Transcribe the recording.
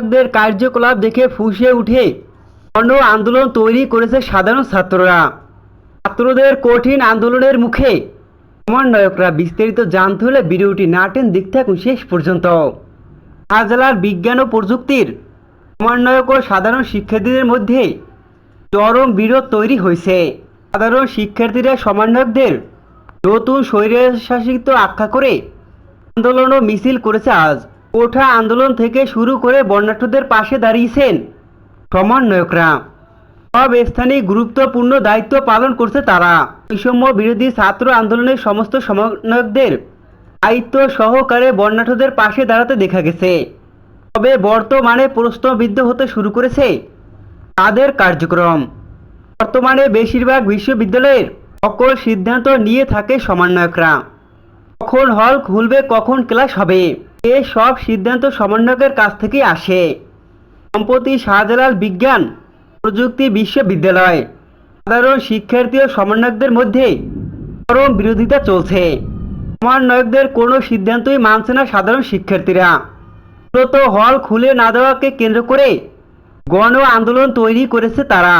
সমন্বয়কদের কার্যকলাপ দেখে ফুঁসে উঠে। গণ আন্দোলন তৈরি করেছে সাধারণ ছাত্ররা। ছাত্রদের কঠিন আন্দোলনের মুখে সমন্বয়করা বিস্তারিত জানতে হলে ভিডিওটি না টেন দেখতে থাকুন শেষ পর্যন্ত। শাহজালাল বিজ্ঞান ও প্রযুক্তির সমন্বয়ক ও সাধারণ শিক্ষার্থীদের মধ্যে চরম বিরোধ তৈরি হয়েছে। সাধারণ শিক্ষার্থীরা সমন্বয়কদের নতুন স্বৈরশাসিত আখ্যা করে আন্দোলন ও মিছিল করেছে আজ। কোঠা আন্দোলন থেকে শুরু করে বর্ণাঢ্যদের পাশে দাঁড়িয়েছেন সমন্বয়করা। সব স্থানে গুরুত্বপূর্ণ দায়িত্ব পালন করছে তারা। বৈষম্য বিরোধী ছাত্র আন্দোলনের সমস্ত সমন্বয়কদের দায়িত্ব সহকারে বর্ণাঢ্যদের পাশে দাঁড়াতে দেখা গেছে। তবে বর্তমানে প্রশ্নবিদ্ধ হতে শুরু করেছে তাদের কার্যক্রম। বর্তমানে বেশিরভাগ বিশ্ববিদ্যালয়ের সকল সিদ্ধান্ত নিয়ে থাকে সমন্বয়করা। কখন হল খুলবে, কখন ক্লাস হবে। এ সব সিদ্ধান্ত সমন্বয়কের কাছ থেকে আসে। সম্প্রতি শাহজালাল বিজ্ঞান প্রযুক্তি বিশ্ববিদ্যালয় সাধারণ শিক্ষার্থী ও সমন্বয়কদের মধ্যে চরম বিরোধিতা চলছে। সমন্বয়কদের কোনো সিদ্ধান্তই মানছে না সাধারণ শিক্ষার্থীরা। মূলত হল খুলে না দেওয়াকে কেন্দ্র করে গণ আন্দোলন তৈরি করেছে তারা।